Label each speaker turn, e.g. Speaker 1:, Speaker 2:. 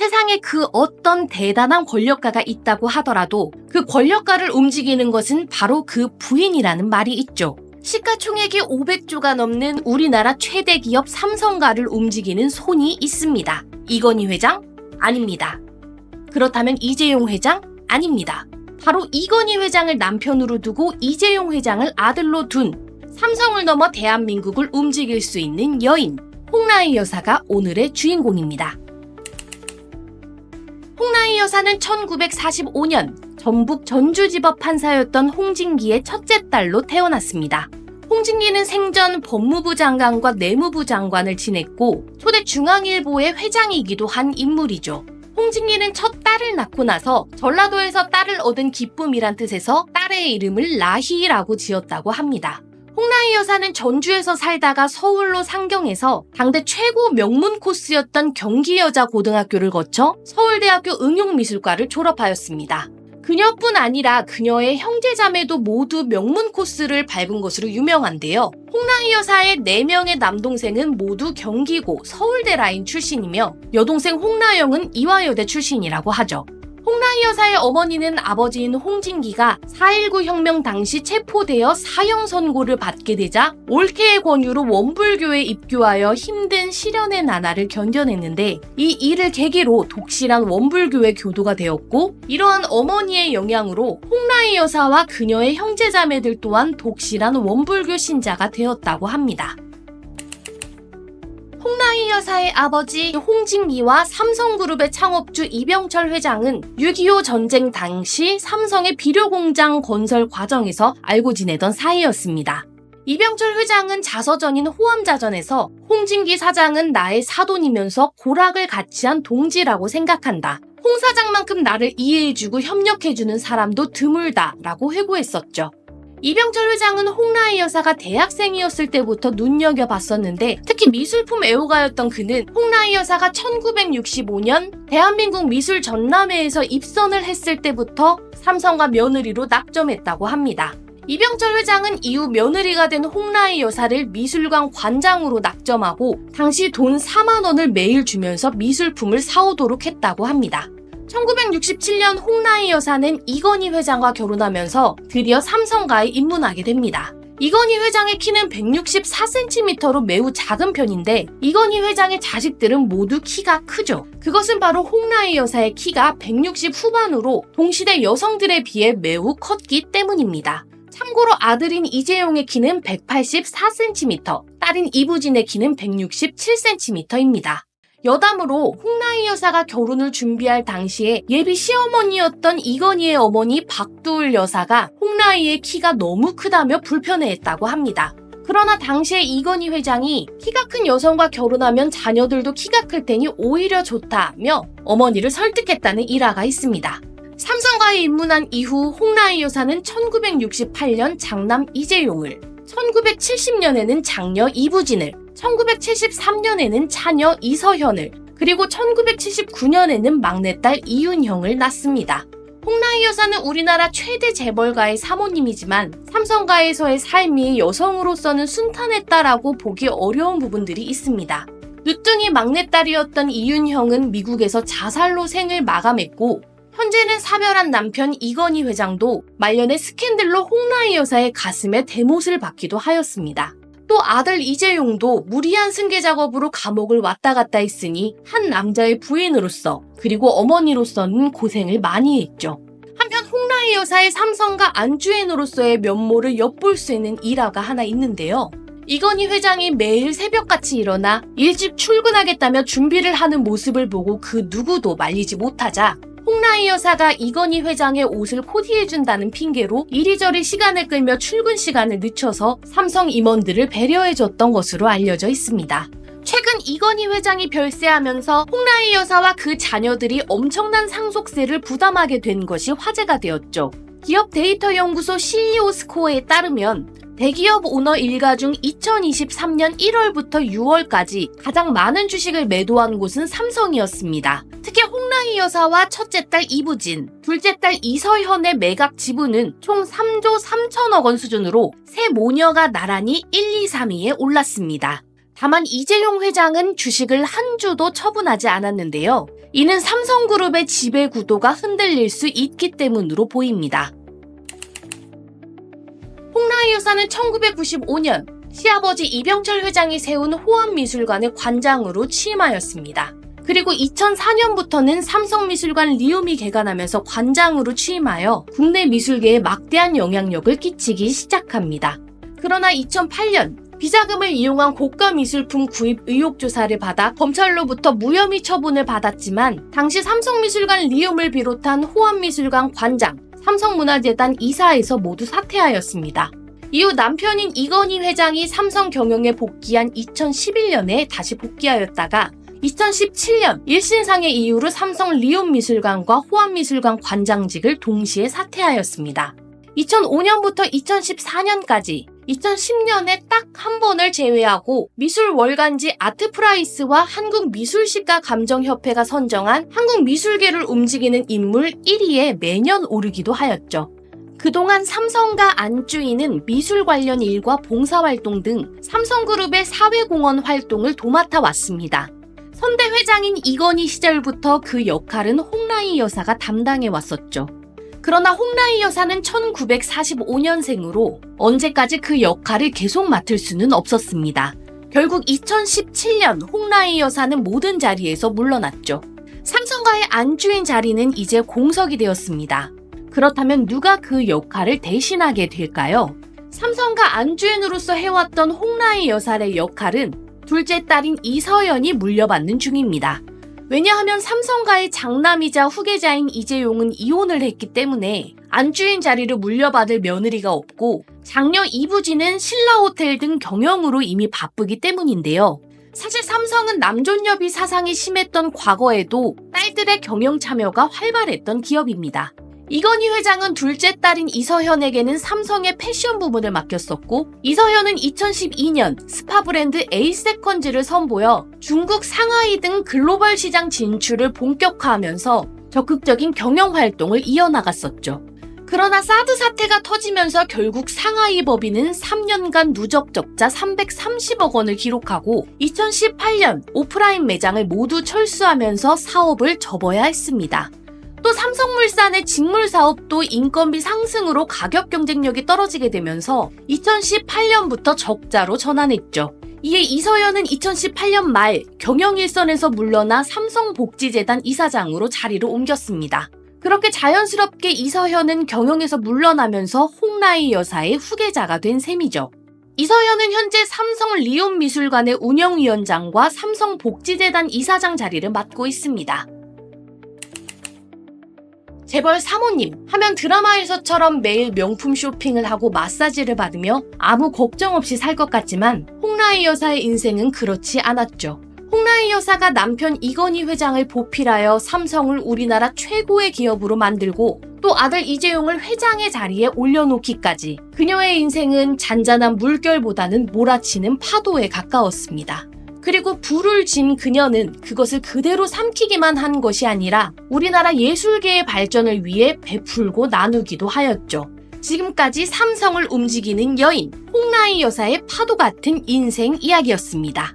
Speaker 1: 세상에 그 어떤 대단한 권력가가 있다고 하더라도 그 권력가를 움직이는 것은 바로 그 부인이라는 말이 있죠. 시가총액이 500조가 넘는 우리나라 최대 기업 삼성가를 움직이는 손이 있습니다. 이건희 회장? 아닙니다. 그렇다면 이재용 회장? 아닙니다. 바로 이건희 회장을 남편으로 두고 이재용 회장을 아들로 둔 삼성을 넘어 대한민국을 움직일 수 있는 여인 홍라희 여사가 오늘의 주인공입니다. 홍라희 여사는 1945년 전북 전주지법 판사였던 홍진기의 첫째 딸로 태어났습니다. 홍진기는 생전 법무부 장관과 내무부 장관을 지냈고 초대 중앙일보의 회장이기도 한 인물이죠. 홍진기는 첫 딸을 낳고 나서 전라도에서 딸을 얻은 기쁨이란 뜻에서 딸의 이름을 라희라고 지었다고 합니다. 홍라희 여사는 전주에서 살다가 서울로 상경해서 당대 최고 명문 코스였던 경기여자 고등학교를 거쳐 서울대학교 응용미술과를 졸업하였습니다. 그녀뿐 아니라 그녀의 형제자매도 모두 명문 코스를 밟은 것으로 유명한데요. 홍라희 여사의 4명의 남동생은 모두 경기고 서울대 라인 출신이며 여동생 홍라영은 이화여대 출신이라고 하죠. 홍라희 여사의 어머니는 아버지인 홍진기가 4.19 혁명 당시 체포되어 사형 선고를 받게 되자 올케의 권유로 원불교에 입교하여 힘든 시련의 나날을 견뎌냈는데 이 일을 계기로 독실한 원불교의 교도가 되었고 이러한 어머니의 영향으로 홍라희 여사와 그녀의 형제자매들 또한 독실한 원불교 신자가 되었다고 합니다. 홍라희 여사의 아버지 홍진기와 삼성그룹의 창업주 이병철 회장은 6.25 전쟁 당시 삼성의 비료공장 건설 과정에서 알고 지내던 사이였습니다. 이병철 회장은 자서전인 호암자전에서 홍진기 사장은 나의 사돈이면서 고락을 같이 한 동지라고 생각한다. 홍 사장만큼 나를 이해해주고 협력해주는 사람도 드물다 라고 회고했었죠. 이병철 회장은 홍라희 여사가 대학생이었을 때부터 눈여겨봤었는데 특히 미술품 애호가였던 그는 홍라희 여사가 1965년 대한민국 미술 전람회에서 입선을 했을 때부터 삼성과 며느리로 낙점했다고 합니다. 이병철 회장은 이후 며느리가 된 홍라희 여사를 미술관 관장으로 낙점하고 당시 돈 4만 원을 매일 주면서 미술품을 사오도록 했다고 합니다. 1967년 홍라희 여사는 이건희 회장과 결혼하면서 드디어 삼성가에 입문하게 됩니다. 이건희 회장의 키는 164cm로 매우 작은 편인데 이건희 회장의 자식들은 모두 키가 크죠. 그것은 바로 홍라희 여사의 키가 160 후반으로 동시대 여성들에 비해 매우 컸기 때문입니다. 참고로 아들인 이재용의 키는 184cm, 딸인 이부진의 키는 167cm입니다. 여담으로 홍라희 여사가 결혼을 준비할 당시에 예비 시어머니였던 이건희의 어머니 박두을 여사가 홍라희의 키가 너무 크다며 불편해했다고 합니다. 그러나 당시에 이건희 회장이 키가 큰 여성과 결혼하면 자녀들도 키가 클 테니 오히려 좋다며 어머니를 설득했다는 일화가 있습니다. 삼성가에 입문한 이후 홍라희 여사는 1968년 장남 이재용을, 1970년에는 장녀 이부진을, 1973년에는 차녀 이서현을, 그리고 1979년에는 막내딸 이윤형을 낳습니다. 홍라희 여사는 우리나라 최대 재벌가의 사모님이지만 삼성가에서의 삶이 여성으로서는 순탄했다라고 보기 어려운 부분들이 있습니다. 늦둥이 막내딸이었던 이윤형은 미국에서 자살로 생을 마감했고 현재는 사별한 남편 이건희 회장도 말년의 스캔들로 홍라희 여사의 가슴에 대못을 받기도 하였습니다. 또 아들 이재용도 무리한 승계 작업으로 감옥을 왔다 갔다 했으니 한 남자의 부인으로서 그리고 어머니로서는 고생을 많이 했죠. 한편 홍라희 여사의 삼성과 안주인으로서의 면모를 엿볼 수 있는 일화가 하나 있는데요. 이건희 회장이 매일 새벽같이 일어나 일찍 출근하겠다며 준비를 하는 모습을 보고 그 누구도 말리지 못하자 홍라희 여사가 이건희 회장의 옷을 코디해준다는 핑계로 이리저리 시간을 끌며 출근 시간을 늦춰서 삼성 임원들을 배려해줬던 것으로 알려져 있습니다. 최근 이건희 회장이 별세하면서 홍라희 여사와 그 자녀들이 엄청난 상속세를 부담하게 된 것이 화제가 되었죠. 기업 데이터 연구소 CEO 스코어에 따르면 대기업 오너 일가 중 2023년 1월부터 6월까지 가장 많은 주식을 매도한 곳은 삼성이었습니다. 특히 홍 라희 여사와 첫째 딸 이부진, 둘째 딸 이서현의 매각 지분은 총 3조 3천억 원 수준으로 세 모녀가 나란히 1, 2, 3위에 올랐습니다. 다만 이재용 회장은 주식을 한 주도 처분하지 않았는데요. 이는 삼성그룹의 지배 구도가 흔들릴 수 있기 때문으로 보입니다. 홍라희 여사는 1995년 시아버지 이병철 회장이 세운 호암미술관의 관장으로 취임하였습니다. 그리고 2004년부터는 삼성미술관 리움이 개관하면서 관장으로 취임하여 국내 미술계에 막대한 영향력을 끼치기 시작합니다. 그러나 2008년 비자금을 이용한 고가 미술품 구입 의혹 조사를 받아 검찰로부터 무혐의 처분을 받았지만 당시 삼성미술관 리움을 비롯한 호암미술관 관장, 삼성문화재단 이사에서 모두 사퇴하였습니다. 이후 남편인 이건희 회장이 삼성 경영에 복귀한 2011년에 다시 복귀하였다가 2017년 일신상의 이유로 삼성 리움 미술관과 호암 미술관 관장직을 동시에 사퇴하였습니다. 2005년부터 2014년까지 2010년에 딱 한 번을 제외하고 미술 월간지 아트프라이스와 한국미술시가 감정협회가 선정한 한국 미술계를 움직이는 인물 1위에 매년 오르기도 하였죠. 그동안 삼성과 안주인은 미술 관련 일과 봉사활동 등 삼성그룹의 사회공헌 활동을 도맡아 왔습니다. 선대 회장인 이건희 시절부터 그 역할은 홍라희 여사가 담당해 왔었죠. 그러나 홍라희 여사는 1945년생으로 언제까지 그 역할을 계속 맡을 수는 없었습니다. 결국 2017년 홍라희 여사는 모든 자리에서 물러났죠. 삼성가의 안주인 자리는 이제 공석이 되었습니다. 그렇다면 누가 그 역할을 대신하게 될까요? 삼성가 안주인으로서 해왔던 홍라희 여사의 역할은 둘째 딸인 이서연이 물려받는 중입니다. 왜냐하면 삼성가의 장남이자 후계자인 이재용은 이혼을 했기 때문에 안주인 자리를 물려받을 며느리가 없고 장녀 이부지는 신라호텔 등 경영으로 이미 바쁘기 때문인데요. 사실 삼성은 남존여비 사상이 심했던 과거에도 딸들의 경영 참여가 활발했던 기업입니다. 이건희 회장은 둘째 딸인 이서현에게는 삼성의 패션 부문을 맡겼었고 이서현은 2012년 스파 브랜드 에이세컨즈를 선보여 중국 상하이 등 글로벌 시장 진출을 본격화하면서 적극적인 경영 활동을 이어나갔었죠. 그러나 사드 사태가 터지면서 결국 상하이 법인은 3년간 누적 적자 330억 원을 기록하고 2018년 오프라인 매장을 모두 철수하면서 사업을 접어야 했습니다. 또 삼성물산의 직물 사업도 인건비 상승으로 가격 경쟁력이 떨어지게 되면서 2018년부터 적자로 전환했죠. 이에 이서연은 2018년 말 경영 일선에서 물러나 삼성복지재단 이사장으로 자리를 옮겼습니다. 그렇게 자연스럽게 이서현은 경영에서 물러나면서 홍라희 여사의 후계자가 된 셈이죠. 이서현은 현재 삼성 리온 미술관의 운영위원장과 삼성복지재단 이사장 자리를 맡고 있습니다. 재벌 사모님 하면 드라마에서처럼 매일 명품 쇼핑을 하고 마사지를 받으며 아무 걱정 없이 살 것 같지만 홍라희 여사의 인생은 그렇지 않았죠. 홍라희 여사가 남편 이건희 회장을 보필하여 삼성을 우리나라 최고의 기업으로 만들고 또 아들 이재용을 회장의 자리에 올려놓기까지 그녀의 인생은 잔잔한 물결보다는 몰아치는 파도에 가까웠습니다. 그리고 불을 진 그녀는 그것을 그대로 삼키기만 한 것이 아니라 우리나라 예술계의 발전을 위해 베풀고 나누기도 하였죠. 지금까지 삼성을 움직이는 여인 홍라희 여사의 파도 같은 인생 이야기였습니다.